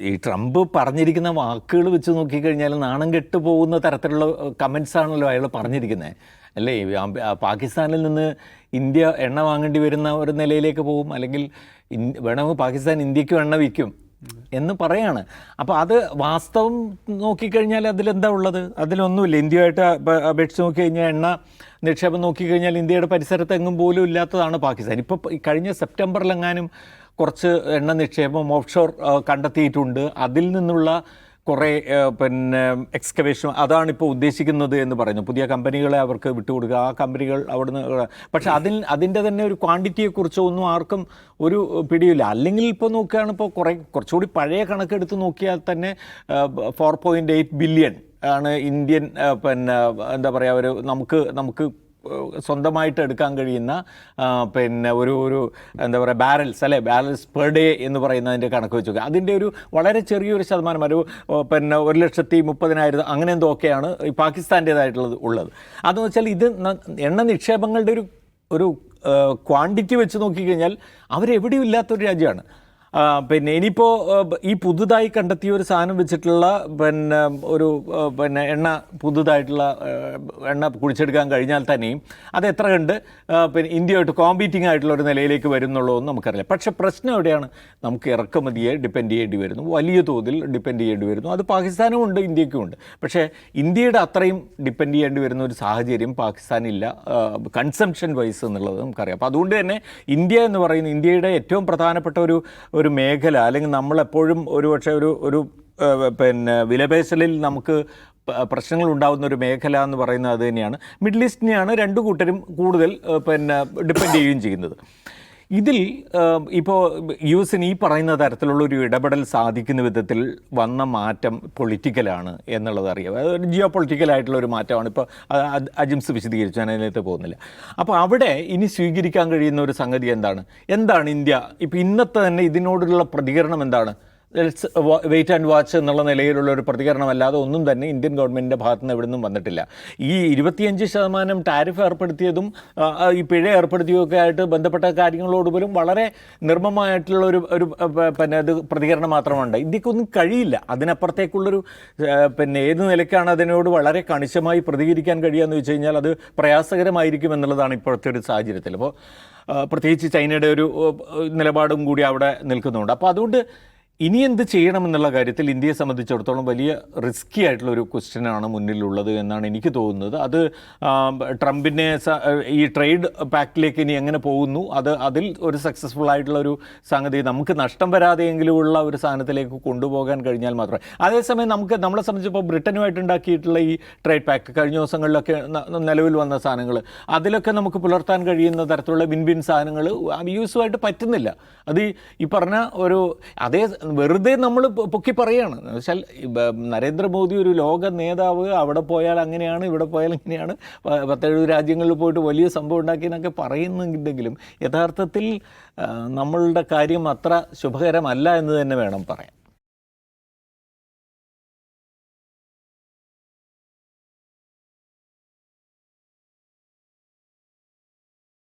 ഈ ട്രംപ് പറഞ്ഞിരിക്കുന്ന വാക്കുകൾ വെച്ച് നോക്കിക്കഴിഞ്ഞാൽ നാണം കെട്ട് പോകുന്ന തരത്തിലുള്ള കമൻസ് ആണല്ലോ അയാൾ പറഞ്ഞിരിക്കുന്നത് അല്ലേ? പാകിസ്ഥാനിൽ നിന്ന് ഇന്ത്യ എണ്ണ വാങ്ങേണ്ടി വരുന്ന ഒരു നിലയിലേക്ക് പോകും. അല്ലെങ്കിൽ വേണമെങ്കിൽ പാകിസ്ഥാൻ ഇന്ത്യക്കും എണ്ണ വിൽക്കും എന്ന് പറയാണ്. അപ്പോൾ അത് വാസ്തവം നോക്കിക്കഴിഞ്ഞാൽ അതിലെന്താ ഉള്ളത്? അതിലൊന്നുമില്ല. ഇന്ത്യയുമായിട്ട് അപ- അപേക്ഷിച്ച് നോക്കിക്കഴിഞ്ഞാൽ എണ്ണ നിക്ഷേപം നോക്കിക്കഴിഞ്ഞാൽ ഇന്ത്യയുടെ പരിസരത്ത് എങ്ങും പോലും ഇല്ലാത്തതാണ് പാകിസ്ഥാൻ. ഇപ്പോൾ കഴിഞ്ഞ സെപ്റ്റംബറിലെങ്ങാനും കുറച്ച് എണ്ണ നിക്ഷേപം ഓഫ്ഷോർ കണ്ടെത്തിയിട്ടുണ്ട്. അതിൽ നിന്നുള്ള കുറേ പിന്നെ എക്സ്കവേഷൻ അതാണ് ഇപ്പോൾ ഉദ്ദേശിക്കുന്നത് എന്ന് പറയുന്നു. പുതിയ കമ്പനികളെ അവർക്ക് വിട്ടുകൊടുക്കുക. ആ കമ്പനികൾ അവിടുന്ന് പക്ഷെ അതിൽ അതിന്റെ തന്നെ ഒരു ക്വാണ്ടിറ്റിയെക്കുറിച്ചോ ഒന്നും ആർക്കും ഒരു പിടിയില്ല. അല്ലെങ്കിൽ ഇപ്പോൾ നോക്കുകയാണ് ഇപ്പോൾ കുറേ കുറച്ചുകൂടി പഴയ കണക്കെടുത്ത് നോക്കിയാൽ തന്നെ ഫോർ പോയിന്റ് എയ്റ്റ് ബില്യൺ ആണ് ഇന്ത്യൻ പിന്നെ എന്താ പറയുക ഒരു നമുക്ക് നമുക്ക് സ്വന്തമായിട്ട് എടുക്കാൻ കഴിയുന്ന പിന്നെ ഒരു ഒരു എന്താ പറയുക ബാരൽസ് അല്ലേ? ബാലൻസ് പെർ ഡേ എന്ന് പറയുന്നതിന്റെ കണക്ക് വെച്ച് നോക്കുക. അതിന്റെ ഒരു വളരെ ചെറിയൊരു ശതമാനം ഒരു പിന്നെ ഒരു ലക്ഷത്തി മുപ്പതിനായിരം അങ്ങനെ എന്തൊക്കെയാണ് ഈ പാകിസ്ഥാന്റേതായിട്ടുള്ളത് ഉള്ളത്. അതെന്ന് വെച്ചാൽ ഇത് എണ്ണ നിക്ഷേപങ്ങളുടെ ഒരു ഒരു ക്വാണ്ടിറ്റി വെച്ച് നോക്കിക്കഴിഞ്ഞാൽ അവരെവിടെയും ഇല്ലാത്തൊരു രാജ്യമാണ്. പിന്നെ ഇനിയിപ്പോൾ ഈ പുതുതായി കണ്ടെത്തിയ ഒരു സാധനം വെച്ചിട്ടുള്ള പിന്നെ ഒരു പിന്നെ എണ്ണ പുതുതായിട്ടുള്ള എണ്ണ കുഴിച്ചെടുക്കാൻ കഴിഞ്ഞാൽ തന്നെയും അത് എത്ര കണ്ട് പിന്നെ ഇന്ത്യയായിട്ട് കോമ്പീറ്റിംഗ് ആയിട്ടുള്ള ഒരു നിലയിലേക്ക് വരുന്നുള്ളതെന്ന് നമുക്കറിയില്ല. പക്ഷേ പ്രശ്നം എവിടെയാണ്? നമുക്ക് ഇറക്കുമതിയെ ഡിപ്പെൻഡ് ചെയ്യേണ്ടി വരുന്നു. വലിയ തോതിൽ ഡിപ്പെൻഡ് ചെയ്യേണ്ടി വരുന്നു. അത് പാകിസ്ഥാനും ഉണ്ട് ഇന്ത്യക്കും ഉണ്ട്. പക്ഷേ ഇന്ത്യയുടെ അത്രയും ഡിപ്പെൻഡ് ചെയ്യേണ്ടി വരുന്ന ഒരു സാഹചര്യം പാകിസ്ഥാനില്ല കൺസംഷൻ വൈസ് എന്നുള്ളത് നമുക്കറിയാം. അപ്പോൾ അതുകൊണ്ട് തന്നെ ഇന്ത്യ എന്ന് പറയുന്ന ഇന്ത്യയുടെ ഏറ്റവും പ്രധാനപ്പെട്ട ഒരു ഒരു മേഖല അല്ലെങ്കിൽ നമ്മളെപ്പോഴും ഒരു പക്ഷേ ഒരു ഒരു പിന്നെ വിലപേശലിൽ നമുക്ക് പ്രശ്നങ്ങൾ ഉണ്ടാകുന്ന ഒരു മേഖല എന്ന് പറയുന്നത് അത് തന്നെയാണ്. മിഡിൽ ഈസ്റ്റിനെയാണ് രണ്ടു കൂട്ടരും കൂടുതൽ പിന്നെ ഡിപ്പെൻഡ് ചെയ്യുകയും ചെയ്യുന്നത്. ഇതിൽ ഇപ്പോൾ യു എസിന് ഈ പറയുന്ന തരത്തിലുള്ള ഒരു ഇടപെടൽ സാധിക്കുന്ന വിധത്തിൽ വന്ന മാറ്റം പൊളിറ്റിക്കലാണ് എന്നുള്ളത് അറിയാം. അതൊരു ജിയോ പൊളിറ്റിക്കലായിട്ടുള്ള ഒരു മാറ്റമാണ്. ഇപ്പോൾ അജിംസ് വിശദീകരിച്ചു ഞാൻ അതിനകത്ത് പോകുന്നില്ല. അപ്പോൾ അവിടെ ഇനി സ്വീകരിക്കാൻ കഴിയുന്ന ഒരു സംഗതി എന്താണ്? എന്താണ് ഇന്ത്യ? ഇപ്പോൾ ഇന്നത്തെ തന്നെ ഇതിനോടുള്ള പ്രതികരണം എന്താണ്? വെയിറ്റ് ആൻഡ് വാച്ച് എന്നുള്ള നിലയിലുള്ള ഒരു പ്രതികരണമല്ലാതെ ഒന്നും തന്നെ ഇന്ത്യൻ ഗവൺമെന്റിന്റെ ഭാഗത്തു നിന്ന് എവിടെ നിന്നും വന്നിട്ടില്ല. ഈ ഇരുപത്തിയഞ്ച് ശതമാനം ടാരിഫ് ഏർപ്പെടുത്തിയതും ഈ പിഴ ഏർപ്പെടുത്തിയൊക്കെ ആയിട്ട് ബന്ധപ്പെട്ട കാര്യങ്ങളോട് പോലും വളരെ നിർമ്മമായിട്ടുള്ള ഒരു ഒരു പിന്നെ അത് പ്രതികരണം മാത്രമുണ്ട്. ഇന്ത്യക്കൊന്നും കഴിയില്ല. അതിനപ്പുറത്തേക്കുള്ളൊരു പിന്നെ ഏത് നിലയ്ക്കാണ് അതിനോട് വളരെ കണിശമായി പ്രതികരിക്കാൻ കഴിയുക വെച്ച് കഴിഞ്ഞാൽ അത് പ്രയാസകരമായിരിക്കും എന്നുള്ളതാണ് ഇപ്പോഴത്തെ ഒരു സാഹചര്യത്തിൽ. അപ്പോൾ പ്രത്യേകിച്ച് ചൈനയുടെ ഒരു നിലപാടും കൂടി അവിടെ നിൽക്കുന്നുണ്ട്. അപ്പോൾ അതുകൊണ്ട് ഇനി എന്ത് ചെയ്യണം എന്നുള്ള കാര്യത്തിൽ ഇന്ത്യയെ സംബന്ധിച്ചിടത്തോളം വലിയ റിസ്കി ആയിട്ടുള്ള ഒരു ക്വസ്റ്റ്യനാണ് മുന്നിലുള്ളത് എന്നാണ് എനിക്ക് തോന്നുന്നത്. അത് ട്രംപിനെ ഈ ട്രേഡ് പാക്റ്റിലേക്ക് ഇനി എങ്ങനെ പോകുന്നു? അത് അതിൽ ഒരു സക്സസ്ഫുൾ ആയിട്ടുള്ള ഒരു സംഗതി നമുക്ക് നഷ്ടം വരാതെയെങ്കിലും ഉള്ള ഒരു സാധനത്തിലേക്ക് കൊണ്ടുപോകാൻ കഴിഞ്ഞാൽ മാത്രമേ. അതേസമയം നമുക്ക് നമ്മളെ സംബന്ധിച്ചിപ്പോൾ ബ്രിട്ടനുമായിട്ട് ഉണ്ടാക്കിയിട്ടുള്ള ഈ ട്രേഡ് പാക്ക് കഴിഞ്ഞ ദിവസങ്ങളിലൊക്കെ നിലവിൽ വന്ന സാധനങ്ങൾ അതിലൊക്കെ നമുക്ക് പുലർത്താൻ കഴിയുന്ന തരത്തിലുള്ള വിൻ വിൻ സാധനങ്ങൾ യൂസുമായിട്ട് പറ്റുന്നില്ല. അത് ഈ പറഞ്ഞ ഒരു അതേ വെറുതെ നമ്മൾ പൊക്കി പറയുകയാണ് വെച്ചാൽ നരേന്ദ്രമോദി ഒരു ലോക നേതാവ് അവിടെ പോയാൽ അങ്ങനെയാണ് ഇവിടെ പോയാൽ ഇങ്ങനെയാണ് പത്തെഴുപത് രാജ്യങ്ങളിൽ പോയിട്ട് വലിയ സംഭവം ഉണ്ടാക്കിയെന്നൊക്കെ പറയുന്നുണ്ടെങ്കിലും യഥാർത്ഥത്തിൽ നമ്മളുടെ കാര്യം അത്ര ശുഭകരമല്ല എന്ന് തന്നെ വേണം പറയാൻ.